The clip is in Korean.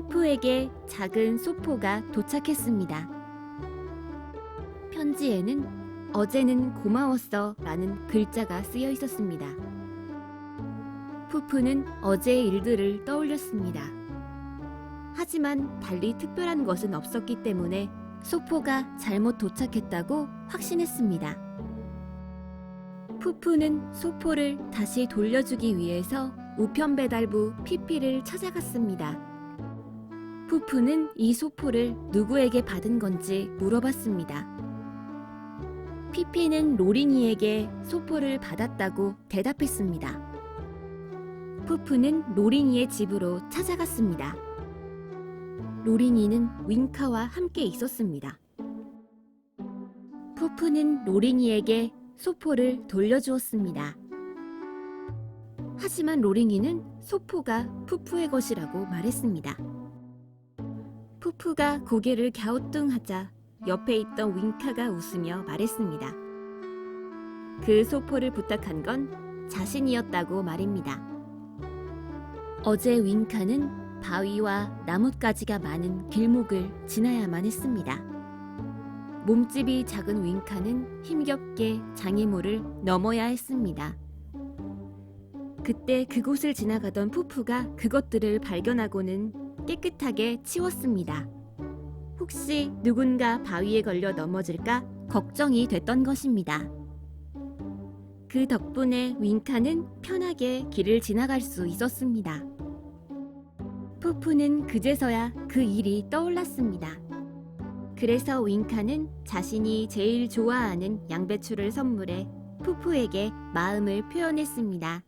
푸푸에게 작은 소포가 도착했습니다. 편지에는 어제는 고마웠어 라는 글자가 쓰여 있었습니다. 푸푸는 어제의 일들을 떠올렸습니다. 하지만 달리 특별한 것은 없었기 때문에 소포가 잘못 도착했다고 확신했습니다. 푸푸는 소포를 다시 돌려주기 위해서 우편 배달부 피피를 찾아갔습니다. 푸푸는 이 소포를 누구에게 받은 건지 물어봤습니다. 피피는 로린이에게 소포를 받았다고 대답했습니다. 푸푸는 로린이의 집으로 찾아갔습니다. 로린이는 윙카와 함께 있었습니다. 푸푸는 로린이에게 소포를 돌려주었습니다. 하지만 로린이는 소포가 푸푸의 것이라고 말했습니다. 푸푸가 고개를 갸우뚱하자 옆에 있던 윙카가 웃으며 말했습니다. 그 소포를 부탁한 건 자신이었다고 말입니다. 어제 윙카는 바위와 나뭇가지가 많은 길목을 지나야만 했습니다. 몸집이 작은 윙카는 힘겹게 장애물을 넘어야 했습니다. 그때 그곳을 지나가던 푸푸가 그것들을 발견하고는 깨끗하게 치웠습니다. 혹시 누군가 바위에 걸려 넘어질까 걱정이 됐던 것입니다. 그 덕분에 윙카는 편하게 길을 지나갈 수 있었습니다. 푸푸는 그제서야 그 일이 떠올랐습니다. 그래서 윙카는 자신이 제일 좋아하는 양배추를 선물해 푸푸에게 마음을 표현했습니다.